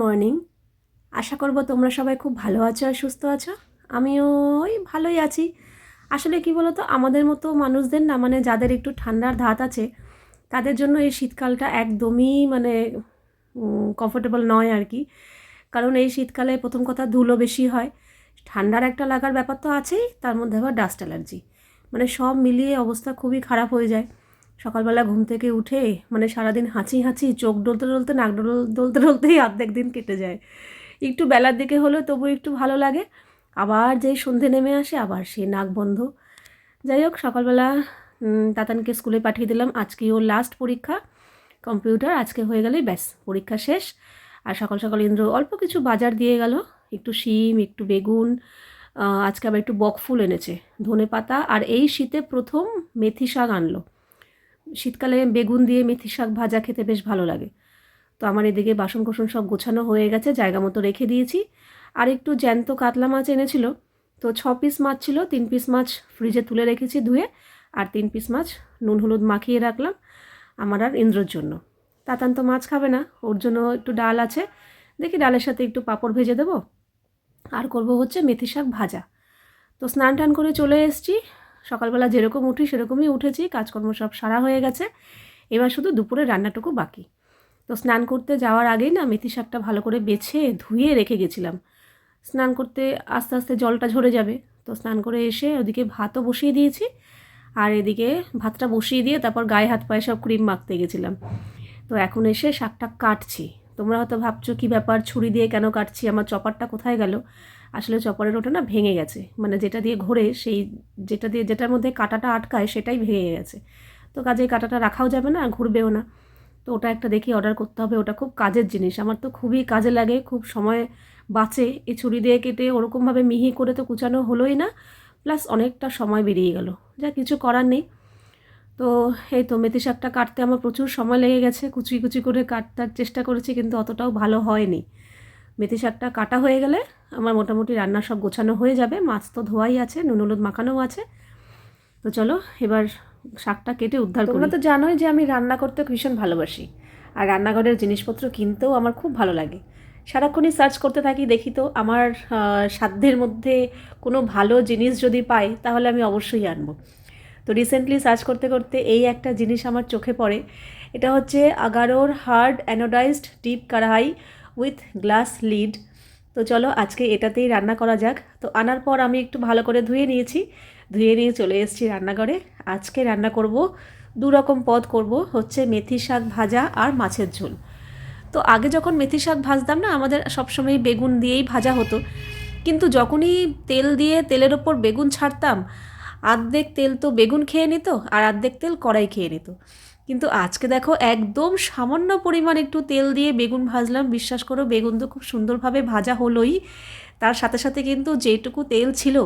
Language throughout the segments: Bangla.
মর্নিং আশা করব তোমরা সবাই খুব ভালো আছো আর সুস্থ আছো। আমিও ওই ভালোই আছি। আসলে কি বলতো, আমাদের মতো মানুষদের না মানে যাদের একটু ঠান্ডার ধাত আছে, তাদের জন্য এই শীতকালটা একদমই মানে কমফোর্টেবল নয় আর কি। কারণ এই শীতকালে প্রথম কথা ধুলো বেশি হয়। ঠান্ডার একটা লাগার ব্যাপার তো আছেই, তার মধ্যে আবার ডাস্ট অ্যালার্জি মানে সব মিলিয়ে অবস্থা খুবই খারাপ হয়ে যায়। সকালবেলা ঘুম থেকে উঠে মানে সারাদিন হাঁচি হাঁচি, চোখ ডলতে ডলতে, নাক ডল, ডলতে ডলতেই অর্ধেক দিন কেটে যায়। একটু বেলার দিকে হলেও তবু একটু ভালো লাগে। আবার যেই সন্ধে নেমে আসে, আবার সে নাক বন্ধ। যাই হোক, সকালবেলা তাতানকে স্কুলে পাঠিয়ে দিলাম। আজকে ওর লাস্ট পরীক্ষা। কম্পিউটার আজকে হয়ে গেলেই ব্যাস, পরীক্ষা শেষ। আর সকাল সকাল ইন্দ্র অল্প কিছু বাজার দিয়ে গেল। একটু শিম, একটু বেগুন আজকে আবার একটু বকফুল এনেছে ধনে পাতা আর এই শীতে প্রথম মেথি শাক আনলো। শীতকালে বেগুন দিয়ে মেথি শাক ভাজা খেতে বেশ ভালো লাগে। তো আমার এদিকে বাসন কোসন সব গোছানো হয়ে গেছে, জায়গা মতো রেখে দিয়েছি। আর একটু জ্যান্ত কাতলা মাছ এনেছিল। তো ছ পিস মাছ ছিল, তিন পিস মাছ ফ্রিজে তুলে রেখেছি ধুয়ে, আর তিন পিস মাছ নুন হলুদ মাখিয়ে রাখলাম আমার আর ইন্দ্রর জন্য। তাতান তো মাছ খাবে না, ওর জন্য একটু ডাল আছে। দেখি ডালের সাথে একটু পাঁপড় ভেজে দেবো। আর করব হচ্ছে মেথি শাক ভাজা। তো স্নান টান করে চলে এসেছি সকালবেলা যেরকম উঠি, সেরকমই উঠেছি, কাজকর্ম সব সারা হয়ে গেছে। এবার শুধু দুপুরে রান্নাটুকু বাকি। তো স্নান করতে যাওয়ার আগেই না মেথি শাকটা ভালো করে বেছে, ধুয়ে রেখে গেছিলাম। স্নান করতে আস্তে আস্তে জলটা ঝরে যাবে। তো স্নান করে এসে ওদিকে ভাতও বসিয়ে দিয়েছি। আর এদিকে ভাতটা বসিয়ে দিয়ে তারপর গায়ে হাত পায়ে সব ক্রিম মাখতে গেছিলাম। তো এখন এসে শাকটা কাটছি। তোমরা হয়তো ভাবছ, কী ব্যাপার? ছুরি দিয়ে কেন কাটছি? আমার চপারটা কোথায় গেল? আসলে চপারের ওটা না ভেঙে গেছে। মানে যেটা দিয়ে ঘোরে সেই যেটা দিয়ে যেটার মধ্যে কাটাটা আটকায় সেটাই ভেঙে গেছে। তো কাজে কাটাটা রাখাও যাবে না, ঘুরবেও না। তো ওটা একটা দেখি অর্ডার করতে হবে, ওটা খুব কাজের জিনিস। আমার তো খুবই কাজে লাগে, খুব সময় বাঁচে। এই ছুরি দিয়ে কেটে ওরকমভাবে মিহি করে তো কুচানো হলোই না। প্লাস অনেকটা সময় বেরিয়ে গেল। যা কিছু করার নেই। তো এই তো মেথি শাকটা কাটতে আমার প্রচুর সময় লেগে গেছে। কুচি কুচি করে কাটতার চেষ্টা করেছি কিন্তু অতটাও ভালো হয়নি। মেথি শাকটা কাটা হয়ে গেলে আমার মোটামুটি রান্না সব গোছানো হয়ে যাবে, মাছ তো ধোয়াই আছে, নুন হলুদ মাখানোও আছে। তো চলো, এবার শাকটা কেটে উদ্ধার তোমরা তো জানোই যে আমি রান্না করতে ভীষণ ভালোবাসি, আর রান্নাঘরের জিনিসপত্র কিনতেও আমার খুব ভালো লাগে। সারাক্ষণই সার্চ করতে থাকি, দেখি তো আমার সাধ্যের মধ্যে কোনো ভালো জিনিস যদি পাই, তাহলে আমি অবশ্যই আনব। তো রিসেন্টলি সার্চ করতে করতে এই একটা জিনিস আমার চোখে পড়ে। এটা হচ্ছে আগারোর hard anodised deep kadhai with glass lid তো চলো আজকে এটাতেই রান্না করা যাক। তো আনার পর আমি একটু ভালো করে ধুয়ে নিয়েছি। ধুয়ে নিয়ে চলে এসেছি রান্নাঘরে। আজকে রান্না করব দু রকম পদ করব, হচ্ছে মেথি শাক ভাজা আর মাছের ঝোল। তো আগে যখন মেথি শাক ভাজতাম না, আমাদের সবসময় বেগুন দিয়েই ভাজা হতো। কিন্তু যখনই তেল দিয়ে তেলের ওপর বেগুন ছাড়তাম, আর্ধেক তেল তো বেগুন খেয়ে নিত আর আর্ধেক তেল কড়াই খেয়ে নিত। কিন্তু আজকে দেখো একদম সামান্য পরিমাণ একটু তেল দিয়ে বেগুন ভাজলাম। বিশ্বাস করো, বেগুন তো খুব সুন্দরভাবে ভাজা হলোই। তার সাথে সাথে কিন্তু যেটুকু তেল ছিল,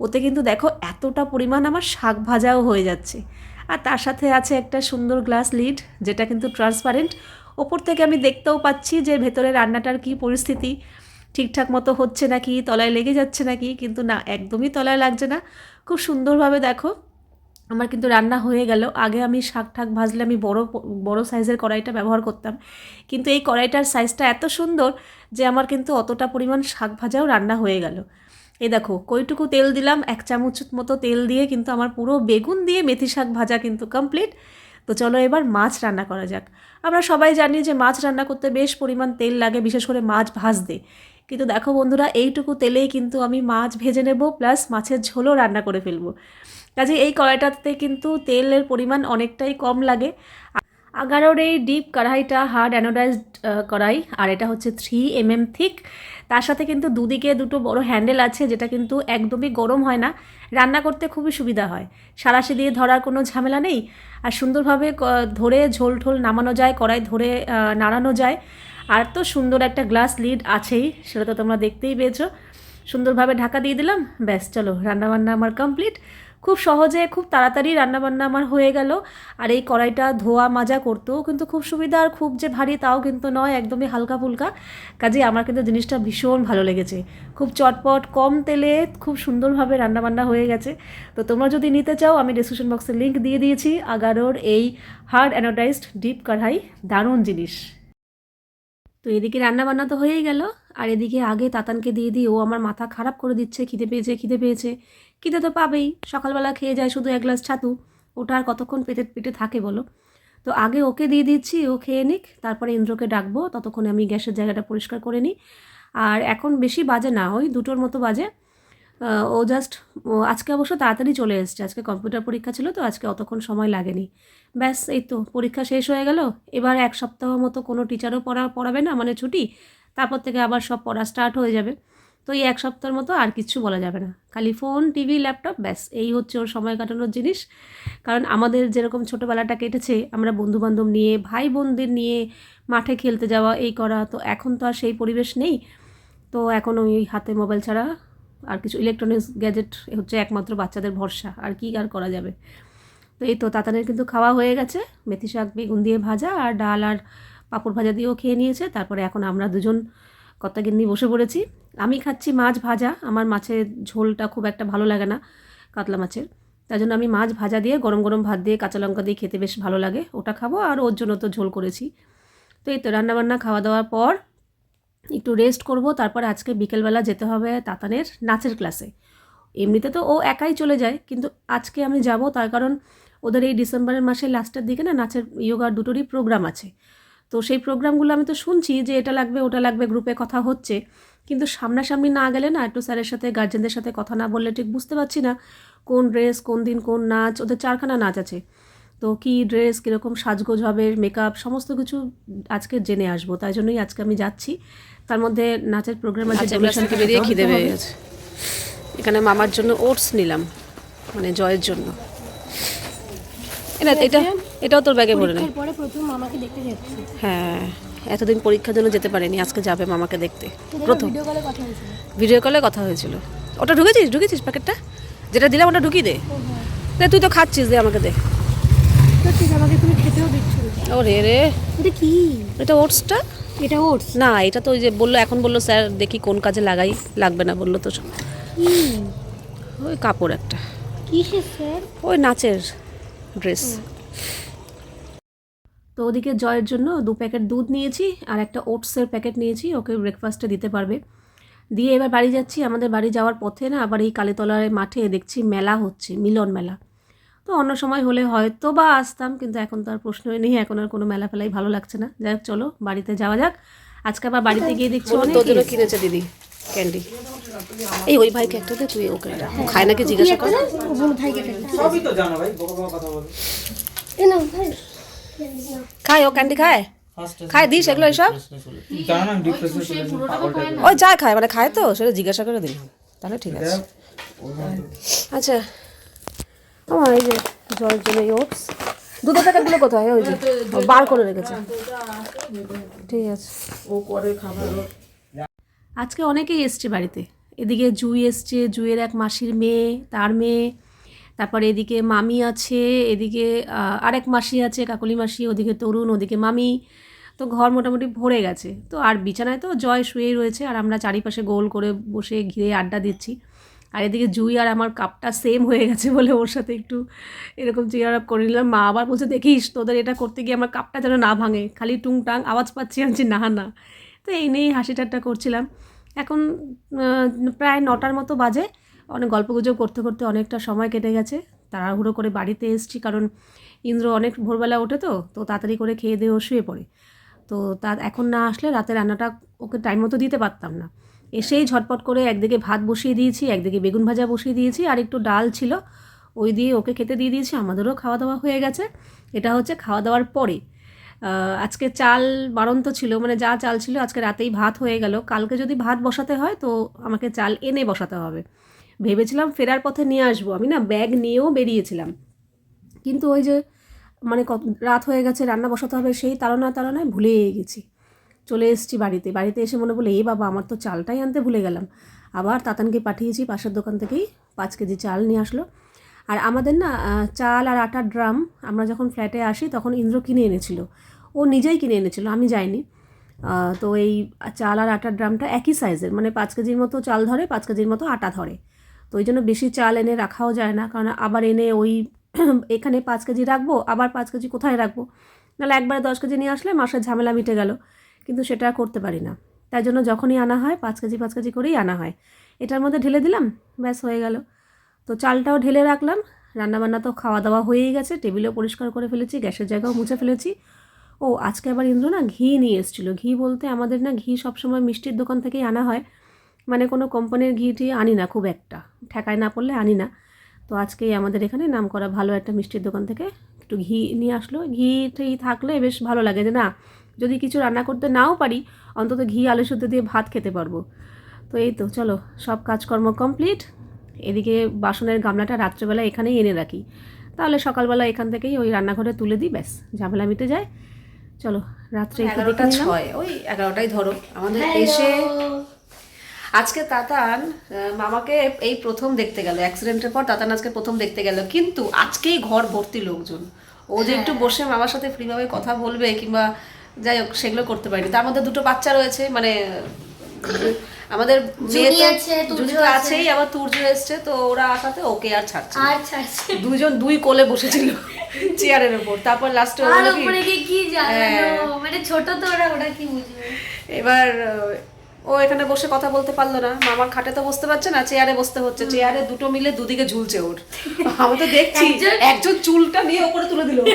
ওতে কিন্তু দেখো এতটা পরিমাণ আমার শাক ভাজাও হয়ে যাচ্ছে। আর তার সাথে আছে একটা সুন্দর গ্লাস লিড, যেটা কিন্তু ট্রান্সপারেন্ট। ওপর থেকে আমি দেখতেও পাচ্ছি যে ভেতরে রান্নাটার কি পরিস্থিতি। ঠিকঠাক মতো হচ্ছে নাকি, তলায় লেগে যাচ্ছে নাকি, কিন্তু না, একদমই তলায় লাগছে না। খুব সুন্দরভাবে দেখো আমার কিন্তু রান্না হয়ে গেল। আগে আমি শাক ঠাক ভাজলে আমি বড় বড় সাইজের কড়াইটা ব্যবহার করতাম। কিন্তু এই কড়াইটার সাইজটা এত সুন্দর যে আমার কিন্তু অতটা পরিমাণ শাক ভাজাও রান্না হয়ে গেল। এ দেখো, কইটুকু তেল দিলাম, এক চামচ মতো তেল দিয়ে কিন্তু আমার পুরো বেগুন দিয়ে মেথি শাক ভাজা কিন্তু কমপ্লিট তো চলো এবার মাছ রান্না করা যাক। আমরা সবাই জানি যে মাছ রান্না করতে বেশ পরিমাণ তেল লাগে, বিশেষ করে মাছ ভাজতে। কিন্তু দেখো বন্ধুরা, এইটুকু তেলেই কিন্তু আমি মাছ ভেজে নেব প্লাস মাছের ঝোলও রান্না করে ফেলব। কাজে এই কড়াইটাতে কিন্তু তেলের পরিমাণ অনেকটাই কম লাগে। আগারোর এই ডিপ কড়াইটা হার্ড অ্যানোডাইজড কড়াই, আর এটা হচ্ছে থ্রি এম এম থিক তার সাথে কিন্তু দুদিকে দুটো বড় হ্যান্ডেল আছে, যেটা কিন্তু একদমই গরম হয় না। রান্না করতে খুবই সুবিধা হয়। সারাশি দিয়ে ধরার কোনো ঝামেলা নেই। আর সুন্দরভাবে ধরে ঝোল ঠোল নামানো যায়, কড়াই ধরে নাড়ানো যায়। আর তো সুন্দর একটা গ্লাস লিড আছেই, সেটা তো তোমরা দেখতেই পেয়েছ। সুন্দরভাবে ঢাকা দিয়ে দিলাম। ব্যাস, চলো, রান্নাবান্না আমার কমপ্লিট খুব সহজে খুব তাড়াতাড়ি রান্নাবান্না আমার হয়ে গেল। আর এই কড়াইটা ধোয়া মাজা করতেও কিন্তু খুব সুবিধা আর খুব যে ভারী তাও কিন্তু নয়, একদমই হালকা ফুলকা। কাজে আমার কিন্তু জিনিসটা ভীষণ ভালো লেগেছে। খুব চটপট, কম তেলে খুব সুন্দরভাবে রান্নাবান্না হয়ে গেছে। তো তোমরা যদি নিতে চাও, আমি ডিসক্রিপশন বক্সে লিঙ্ক দিয়ে দিয়েছি। আগারোর এই হার্ড অ্যানোডাইজড ডিপ কড়াই দারুণ জিনিস। তো এদিকে রান্না বান্না তো হয়েই গেল। আর এদিকে আগে তাতানকে দিয়ে দিয়ে ও আমার মাথা খারাপ করে দিচ্ছে, খিদে পেয়েছে খিদে পেয়েছে। খিদে তো পাবেই, সকালবেলা খেয়ে যায় শুধু এক গ্লাস ছাতু। ওটা আর কতক্ষণ পেটে পেটে থাকে বলো? তো আগে ওকে দিয়ে দিচ্ছি, ও খেয়ে নিক, তারপরে ইন্দ্রকে ডাকবো। ততক্ষণে আমি গ্যাসের জায়গাটা পরিষ্কার করে নিই। আর এখন বেশি বাজে না, ওই দুটোর মতো বাজে। ও জাস্ট আজকে অবশ্য তাড়াতাড়ি চলে এসছে। আজকে কম্পিউটার পরীক্ষা ছিল তো আজকে অতক্ষণ সময় লাগেনি। ব্যাস, এই তো পরীক্ষা শেষ হয়ে গেল। এবার এক সপ্তাহ মতো কোনো টিচারও পড়া পড়াবে না মানে ছুটি। তারপর থেকে আবার সব পড়া স্টার্ট হয়ে যাবে। তো এই এক সপ্তাহের মতো আর কিচ্ছু বলা যাবে না। খালি ফোন টিভি ল্যাপটপ ব্যাস, এই হচ্ছে ওর সময় কাটানোর জিনিস। কারণ আমাদের যেরকম ছোটোবেলাটা কেটেছে, আমরা বন্ধুবান্ধব নিয়ে, ভাই বোনদের নিয়ে মাঠে খেলতে যাওয়া, এই করা, তো এখন তো আর সেই পরিবেশ নেই। তো এখন ওই হাতে মোবাইল ছাড়া আর কিছু ইলেকট্রনিক্স গ্যাজেট হচ্ছে একমাত্র বাচ্চাদের ভরসা, আর কি আর করা যাবে। তো এই তো তাতানের কিন্তু খাওয়া হয়ে গেছে, মেথি শাক, বেগুন দিয়ে ভাজা, আর ডাল আর পাঁপড় ভাজা দিয়েও খেয়ে নিয়েছে। তারপরে এখন আমরা দুজন কত্তাগিন্নি বসে পড়েছি। আমি খাচ্ছি মাছ ভাজা, আমার মাছের ঝোলটা খুব একটা ভালো লাগে না কাতলা মাছের। তাই জন্য আমি মাছ ভাজা দিয়ে, গরম গরম ভাত দিয়ে, কাঁচা লঙ্কা দিয়ে খেতে বেশ ভালো লাগে, ওটা খাব। আর ওর জন্য তো ঝোল করেছি। তো এই তো রান্নাবান্না, খাওয়া দাওয়ার পর একটু রেস্ট করব, তারপরে আজকে বিকেলবেলা যেতে হবে তাতানের নাচের ক্লাসে এমনিতে তো ও একাই চলে যায়, কিন্তু আজকে আমি যাব তার কারণ ওদের এই ডিসেম্বরের মাসের লাস্টের দিকে না নাচের ইয়োগার দুটোরই প্রোগ্রাম আছে। তো সেই প্রোগ্রামগুলো আমি তো শুনছি যে এটা লাগবে, ওটা লাগবে গ্রুপে কথা হচ্ছে। কিন্তু সামনাসামনি না গেলে না একটু স্যারের সাথে গার্জেনদের সাথে কথা না বললে ঠিক বুঝতে পারছি না কোন ড্রেস কোন দিন কোন নাচ, ওদের চারখানা নাচ আছে। তো কি ড্রেস কীরকম সাজগোজ হবে মেকআপ সমস্ত কিছু আজকে জেনে আসব। তাই জন্যই আজকে আমি যাচ্ছি। তার মধ্যে নাচের প্রোগ্রাম আছে বেরিয়ে খিদে পেয়ে গেছে। এখানে মামার জন্য ওটস নিলাম মানে জয়ের জন্য। এটা এটা এটাও তোর ব্যাগে ভরে নে। পরীক্ষার পরে প্রথম মামাকে দেখতে যাচ্ছি। হ্যাঁ এতদিন পরীক্ষার জন্য যেতে পারেনি আজকে যাবে মামাকে দেখতে। প্রথম। ভিডিও কলে কথা হয়েছিল। ওটা ঢুকেছিস ঢুকেছিস প্যাকেটটা যেটা দিলাম ওটা ঢুকিয়ে দে। দে তুই তো খাচ্ছিস দে আমাকে দে। ঠিক আমাকে তুমি খেতেও দিচ্ছ না। ও রে। রে এটা কি? এটা ওটসটা? এটা ওটস। না এটা তো ওই যে বলল এখন বলল স্যার দেখি কোন কাজে লাগাই লাগবে না বলল তো ওই কাপড় একটা। কিসের স্যার? ওই নাচের ড্রেস। তো ওদিকে জয়ের জন্য দু প্যাকেট দুধ নিয়েছি আর একটা ওটসের প্যাকেট নিয়েছি ওকে ব্রেকফাস্টে দিতে পারবে। দিয়ে এবার বাড়ি যাচ্ছি আমাদের বাড়ি যাওয়ার পথে না আবার এই কালীতলার মাঠে দেখছি মেলা হচ্ছে মিলন মেলা। তো অন্য সময় হলে হয়তো বা আসতাম কিন্তু এখন তো আর প্রশ্নই নেই এখন আর কোনো মেলা ফেলাই ভালো লাগছে না। যাই হোক চলো বাড়িতে যাওয়া যাক। আজকে আবার বাড়িতে গিয়ে দেখছি অনেক। কিনেছে দিদি ক্যান্ডি। এই ওই ভাইকে একটা দে তুই ওকে খায় নাকি জিজ্ঞাসা কর। সবই তো জানো ভাই কথা বলে। এ নাও ভাই খায় ও ক্যান্ডি খায়? খায় দিস এগুলো এসব ওই যা খায় মানে খায় তো সেটা জিজ্ঞাসা করে দিলাম। তাহলে ঠিক আছে। আচ্ছা আমার এই যে জলের জন্য ওটস দুধের প্যাকেটগুলো কোথায়? ওই যে ও বার করে রেখেছে। ঠিক আছে। ও করে খাবার। আজকে অনেকেই এসছে বাড়িতে। এদিকে জুই এসছে জুইয়ের এক মাসির মেয়ে তার মেয়ে তারপরে এদিকে মামি আছে এদিকে আরেক মাসি আছে কাকলি মাসি ওদিকে তরুণ ওদিকে মামি। তো ঘর মোটামুটি ভরে গেছে। তো আর বিছানায় তো জয় শুয়েই রয়েছে আর আমরা চারিপাশে গোল করে বসে ঘিরে আড্ডা দিচ্ছি। আর এদিকে জুই আর আমার কাপটা সেম হয়ে গেছে বলে ওর সাথে একটু এরকম চেয়ার আপ করে নিলাম। মা আবার বলছে, দেখিস, তোদের এটা করতে গিয়ে আমার কাপটা যেন না ভাঙে। খালি টুংটাং আওয়াজ পাচ্ছি আমি না না। তো এই নিয়েই হাসি ঠাট্টা করছিলাম। এখন প্রায় নটার মতো বাজে। অনেক গল্পগুজব করতে করতে অনেকটা সময় কেটে গেছে। তাড়াহুড়ো করে বাড়িতে এসেছি, কারণ ইন্দ্র অনেক ভোরবেলা ওঠে তো তো তাড়াতাড়ি করে খেয়ে দিয়ে শুয়ে পড়ে। তো তা, এখন না আসলে রাতে রান্নাটা ওকে টাইম মতো দিতে পারতাম না। এসেই ঝটপট করে একদিকে ভাত বসিয়ে দিয়েছি, একদিকে বেগুন ভাজা বসিয়ে দিয়েছি, আর একটু ডাল ছিল। ওই দিয়ে ওকে খেতে দিয়ে দিয়েছি, আমাদেরও খাওয়া দাওয়া হয়ে গেছে। এটা হচ্ছে খাওয়া দাওয়ার পরে আজকে চাল বাড়ন্ত ছিল মানে যা চাল ছিল আজকে রাতেই ভাত হয়ে গেল। কালকে যদি ভাত বসাতে হয় তো আমাকে চাল এনে বসাতে হবে। ভেবেছিলাম ফেরার পথে নিয়ে আসব। আমি না ব্যাগ নিয়েও বেরিয়েছিলাম। কিন্তু ওই যে মানে কত রাত হয়ে গেছে, রান্না বসাতে হবে সেই তাড়না তাড়নায় ভুলেই গেছি। চলে এসেছি বাড়িতে। বাড়িতে এসে মনে বলে, এ বাবা, আমার তো চালটাই আনতে ভুলে গেলাম। আবার তাতানকে পাঠিয়েছি, পাশের দোকান থেকেই পাঁচ কেজি চাল নিয়ে আসলো। আর আমাদের না চাল আর আটার ড্রাম আমরা যখন ফ্ল্যাটে আসি, তখন ইন্দ্র কিনে এনেছিল। ও নিজেই কিনে এনেছিল, আমি যাইনি। তো এই চাল আর আটার ড্রামটা একই সাইজের মানে পাঁচ কেজির মতো চাল ধরে, পাঁচ কেজির মতো আটা ধরে। তো ওই জন্য বেশি চাল এনে রাখাও যায় না, কারণ আবার এনে ওই এখানে পাঁচ কেজি রাখব, আবার পাঁচ কেজি কোথায় রাখব? নাহলে একবারে দশ কেজি নিয়ে আসলে মাসের ঝামেলা মিটে গেল। কিন্তু সেটা করতে পারি না। তাই জন্য যখনই আনা হয় পাঁচ কেজি পাঁচ কেজি করেই আনা হয়। এটার মধ্যে ঢেলে দিলাম, ব্যাস হয়ে গেল। তো চালটাও ঢেলে রাখলাম, রান্নাবান্না তো খাওয়া দাওয়া হয়েই গেছে, টেবিলও পরিষ্কার করে ফেলেছি, গ্যাসের জায়গাও মুছে ফেলেছি। ও, আজকে আবার ইন্দ্র না ঘি নিয়ে এসেছিল। ঘি বলতে আমাদের না ঘি সবসময় মিষ্টির দোকান থেকেই আনা হয়। মানে কোনো কোম্পানির ঘি টি আনি না, খুব একটা। ঠেকায় না পড়লে আনি না। তো আজকেই আমাদের এখানে নাম করা ভালো একটা মিষ্টির দোকান থেকে একটু ঘি নিয়ে আসলো। ঘি টি থাকলে বেশ ভালো লাগে যে না যদি কিছু রান্না করতে নাও পারি অন্তত ঘি আলু সুদ্ধ দিয়ে ভাত খেতে পারব। তো এই তো চলো সব কাজকর্ম কমপ্লিট। এদিকে বাসনের গামলাটা রাত্রেবেলা এখানেই এনে রাখি। তাহলে সকালবেলা এখান থেকেই ওই রান্নাঘরে তুলে দিই ব্যাস ঝামেলা মিটে যায়। চলো রাত্রে এগারোটা ছয় ওই এগারোটাই ধরো আমাদের এসে আজকে তাতান মামাকে এই প্রথম দেখতে গেল অ্যাক্সিডেন্টের পর তাতান আজকে প্রথম দেখতে গেল। কিন্তু আজকেই ঘর ভর্তি লোকজন। ও যে একটু বসে মামার সাথে ফ্রিভাবে কথা বলবে কিংবা যাই হোক সেগুলো করতে পারিনি। তার মধ্যে দুটো বাচ্চা রয়েছে মানে আমাদের মেয়ে তো। আছেই আবার তুর্য এসছে তো ওরা আসাতে ওকে আর ছাড়ছে আচ্ছা আচ্ছা দুজন দুই কোলে বসেছিল চেয়ারের উপর তারপর লাস্টে কি জানো মানে ছোট তো ওরা ওরা কি বুঝবে? এবার ও এখানে বসে কথা বলতে পারল না। মামার খাটে তো বসতে পারছে না চেয়ারে বসতে হচ্ছে। চেয়ারে দুটো মিলে দুদিকে ঝুলছে ওর। আমি তো দেখছি একজন চুলটা নিয়ে ওপরে তুলে দিল।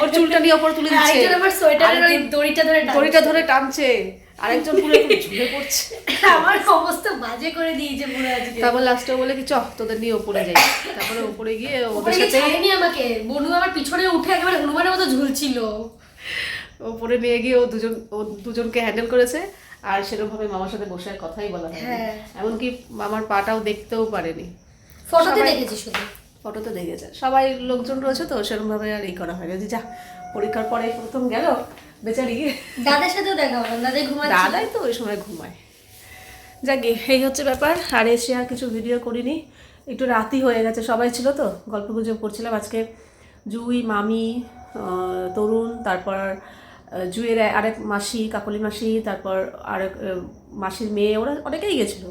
ওর চুলটা নিয়ে ওপরে তুলে দিচ্ছে। আবার সোয়েটারের ওই দড়িটা ধরে দড়িটা ধরে টানছে। আরেকজন পুরো একদম ঝুলে পড়ছে। আমার অবস্থা বাজে করে দিয়েছে পুরো আজকে। তারপর লাস্টে বলে কি চ তোদের নিয়ে ওপরে যাই। তারপরে ওপরে গিয়ে ওদের সাথে ছাড়েনি আমাকে। বনু আমার পিছনে উঠে একেবারে হনুমানের মতো ঝুলছিল। ওপরে নিয়ে গিয়ে ও দুজন ও দুজনকে হ্যান্ডেল করেছে। আর সেরকম ভাবে মামার সাথে বসে আর কথাই বলা হয় হ্যাঁ। এমনকি মামার পাটাও দেখতেও পারেনি। ফটোতে দেখেছি শুধু। ফটোতে দেখেছে সবাই লোকজন রয়েছে তো সেরকম ভাবে আর এই করা হয়নি। যে যা পরীক্ষার পরে প্রথম গেল বেচারি। দাদার সাথেও দেখা হলো না, দাদাই ঘুমাচ্ছে। দাদাই তো ওই সময় ঘুমায়। যাকে এই হচ্ছে ব্যাপার। আর এসে আর কিছু ভিডিও করিনি। একটু রাতই হয়ে গেছে সবাই ছিল তো গল্প গুজব করছিলাম। আজকে জুই মামি তরুণ তারপর জুয়ের আরেক মাসি কাকলি মাসি তারপর আরেক মাসির মেয়ে ওরা অনেকেই গেছিল।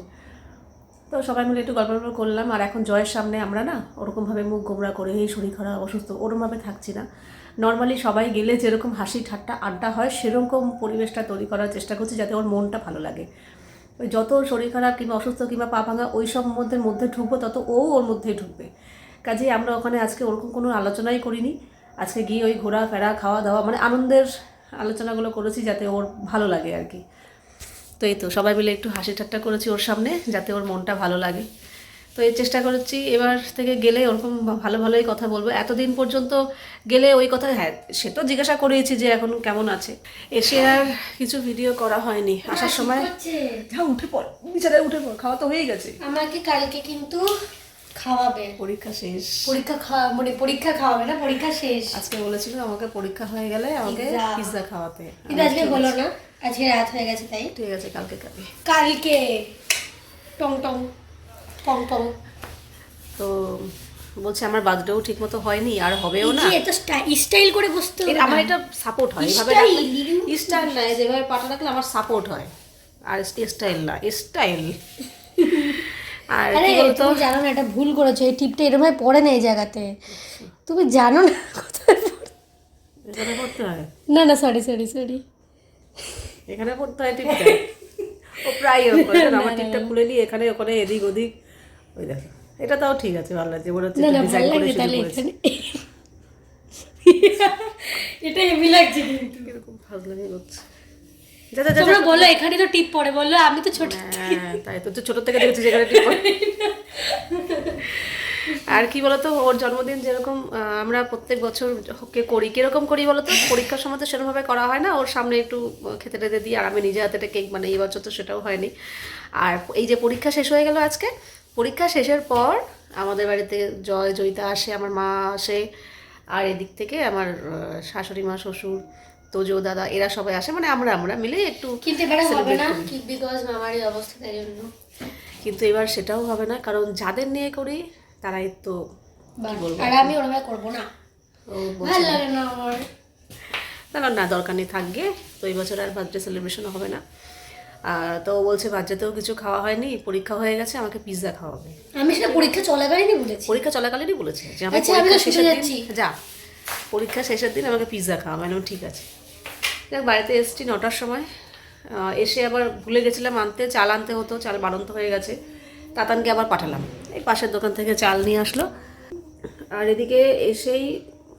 তো সবাই মিলে একটু গল্প করলাম, আর এখন জয়ের সামনে আমরা না ওরকমভাবে মুখ গোমরা করে এই শরীর খারাপ, অসুস্থ, ওরমভাবে থাকছি না। নর্মালি সবাই গেলে যেরকম হাসি, ঠাট্টা, আড্ডা হয়, সেরকম পরিবেশটা তৈরি করার চেষ্টা করছি যাতে ওর মনটা ভালো লাগে। ওই যত শরীর খারাপ কিংবা অসুস্থ কিংবা পা ভাঙা ওই সব মধ্যে মধ্যে ঢুকবো, তত ও ওর মধ্যেই ঢুকবে। কাজেই আমরা ওখানে আজকে ওরকম কোনো আলোচনাই করিনি। আজকে গিয়ে ওই ঘোরা ফেরা খাওয়া দাওয়া মানে আনন্দের আলোচনাগুলো করেছি যাতে ওর ভালো লাগে আর কি। তো এই তো সবাই মিলে একটু হাসি ঠাট্টা করেছি ওর সামনে যাতে ওর মনটা ভালো লাগে। তো এই চেষ্টা করেছি এবার থেকে গেলে ওরকম ভালো ভালোই কথা বলব। এতদিন পর্যন্ত গেলে ওই কথা হ্যাঁ সে তো জিজ্ঞাসা করেছি যে এখন কেমন আছে। এসে আর কিছু ভিডিও করা হয়নি। আসার সময় হচ্ছে যা উঠে পড় বিছানায় উঠে পড় খাওয়া তো হয়ে গেছে। আমাকে কালকে কিন্তু খাওয়াবে। পরীক্ষা শেষ। পরীক্ষা খাওয়া মানে পরীক্ষা খাওয়াবে না পরীক্ষা শেষ। আজকে বলেছিল আমাকে পরীক্ষা হয়ে গেলে আমাকে পিৎজা। পিৎজা খাওয়াতে। কিন্তু আজকে হলো না। আজকে রাত হয়ে গেছে তাই? ঠিক আছে কালকে খাবি। কালকে? টং টং টং টং। তো বলছে আমার বার্থডেও ঠিক মতো হয়নি আর হবেও না। এত স্টাইল করে বসতে হবে আমার এটা সাপোর্ট হয় এভাবে রাখলে স্টাইল না যেভাবে পাটা রাখলে আমার সাপোর্ট হয়। আর স্টাইল না স্টাইল আর কি বলতো? তুমি জানো না এটা ভুল করেছ এই টিপটা এরকম ভাবে পড়ে না এই জায়গাতে। তুমি জানো না কোথায় পড়তে হয়? না না সরি সরি সরি এখানে পড়তে হয় টিপটা। ও প্রায় এরকম করে আমার টিপটা খুলে নিয়ে এখানে ওখানে এদিক ওদিক। ওই দেখো এটা তাও ঠিক আছে ভালো লাগছে মনে হচ্ছে ডিজাইন ভালো করে শুরু করেছে। এটা হেভি লাগছে কিন্তু। ফাজলামি করছে। যা তোমরা বলো এখানে তো টিপ পড়ে বলল আমি তো ছোট হ্যাঁ তাই তো তো ছোট থেকে দেখেছি যেখানে টিপ পড়ে। আর কি বলতো ওর জন্মদিন যেরকম আমরা প্রত্যেক বছর কে করি কীরকম করি বলতো? পরীক্ষার সময় তো সেরকমভাবে করা হয় না ওর সামনে একটু খেতে টেতে দিই আর আমি নিজে হাতে একটা কেক মানে এই বছর তো সেটাও হয়নি। আর এই যে পরীক্ষা শেষ হয়ে গেল আজকে পরীক্ষা শেষের পর আমাদের বাড়িতে জয় জয়িতা আসে আমার মা আসে আর এদিক থেকে আমার শাশুড়ি মা শ্বশুর তোজো দাদা এরা সবাই আসে মানে আমরা আমরা মিলে একটু কিন্তু এবারে হবে না বিকজ মামার এই অবস্থা তাই জন্য। কিন্তু এবার সেটাও হবে না কারণ যাদের নিয়ে করি তারাই তো আর আমি ওরকম করব না। ভালো লাগে না আমার। দরকার নেই থাকবে। তো এই বছর আর বার্থডে সেলিব্রেশন হবে না। আর তো ও বলছে বার্থডেতেও কিছু খাওয়া হয়নি পরীক্ষা হয়ে গেছে আমাকে পিৎজা খাওয়াবে। আমি সেটা পরীক্ষা চলাকালীনই বলেছি। পরীক্ষা চলাকালীনই বলেছে। যে আমি আচ্ছা, পরীক্ষা শুতে শেষের। দিন যা পরীক্ষা শেষের দিন আমাকে পিৎজা খাওয়া। মানে ঠিক আছে। যাক বাড়িতে এসেছি নটার সময়। এসে আবার ভুলে গেছিলাম আনতে চাল আনতে হতো চাল বাড়ন্ত হয়ে গেছে। তাতানকে আবার পাঠালাম। এই পাশের দোকান থেকে চাল নিয়ে আসলো। আর এদিকে এসেই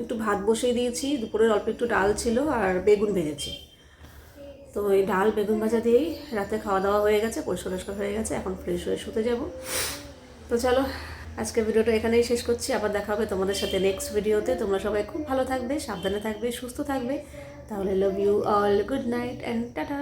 একটু ভাত বসিয়ে দিয়েছি, দুপুরের অল্প একটু ডাল ছিল আর বেগুন ভেজেছি। তো এই ডাল, বেগুন ভাজা দিয়েই রাতে খাওয়া দাওয়া হয়ে গেছে, পরিষ্কার হয়ে গেছে, এখন ফ্রেশ হয়ে শুতে যাব। তো চলো, আজকে ভিডিওটা এখানেই শেষ করছি। আবার দেখা হবে তোমাদের সাথে নেক্সট ভিডিওতে। তোমরা সবাই খুব ভালো থাকবে, সাবধানে থাকবে, সুস্থ থাকবে। তাহলে love you all good night and tata